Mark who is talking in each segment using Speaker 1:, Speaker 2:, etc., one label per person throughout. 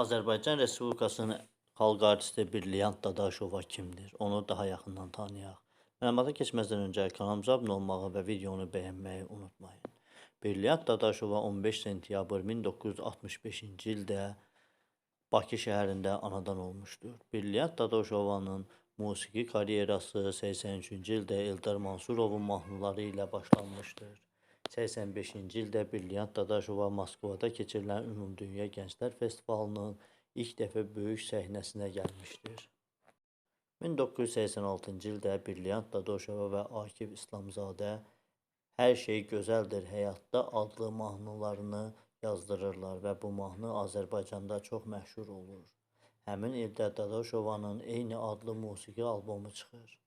Speaker 1: Azərbaycan Respublikasının xalq artisti Brilliant Dadaşova kimdir? Onu daha yaxından tanıyaq. Məlumata keçməzdən öncə kanalımıza abunə olmağı və videonu bəyənməyi unutmayın. Brilliant Dadaşova 15 sentyabr 1965-ci ildə Bakı şəhərində anadan olmuşdur. Brilliant Dadaşovanın musiqi karyerası 83-cü ildə Eldar Mansurovun mahnıları ilə başlanmışdır. 85-ci ildə Brilliant Dadaşova Moskvada keçirilən Ümumdünya Gənclər Festivalının ilk dəfə böyük səhnəsinə gəlmişdir. 1986-cı ildə Brilliant Dadaşova və Akif İslamzadə Hər şey gözəldir həyatda adlı mahnılarını yazdırırlar və bu mahnı Azərbaycanda çox məşhur olur. Həmin ildə Dadaşovanın eyni adlı musiqi albomu çıxır.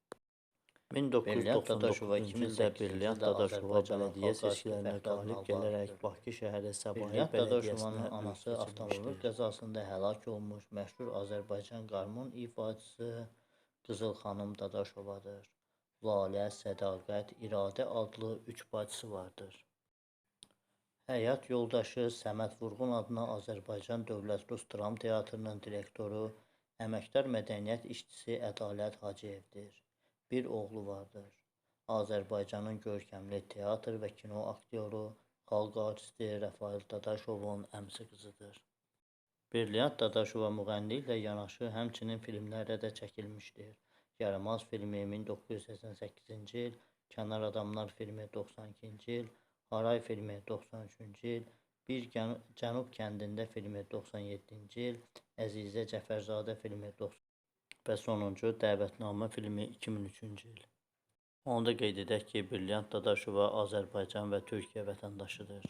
Speaker 1: 1999-cu ildə Brilliant Dadaşova bələdiyyə seçkilərinə qalib gələrək Bakı şəhəri Səbahi Bələdiyyəsinə
Speaker 2: anası avtomobil qəzasında həlak olmuş məşhur Azərbaycan qarmon ifaçısı Qızıl xanım Dadaşovadır. Lalə, Sədaqət, İradə adlı üç bacısı vardır. Həyat yoldaşı Səməd Vurğun adına Azərbaycan Dövlət Rus Dram Teatrının direktoru, əməkdar mədəniyyət işçisi Ədalət Hacıyevdir. Bir oğlu vardır. Azərbaycanın görkəmli teatr və kino aktyoru, xalq artisti Rəfail Dadaşovun əmsi qızıdır. Brilliant Dadaşova müğənni ilə yanaşı həmçinin filmlərdə də çəkilmişdir. Yaramaz filmi 1988-ci il, Kənar Adamlar filmi 92-ci il, Haray filmi 93-cü il, Bir Cənub kəndində filmi 97-ci il, Əzizə Cəfərzadə filmi 90 və sonuncu Dəvətnamə filmi 2003-cü il. Onu da qeyd edək ki, Brilliant Dadaşova Azərbaycan və Türkiyə vətəndaşıdır.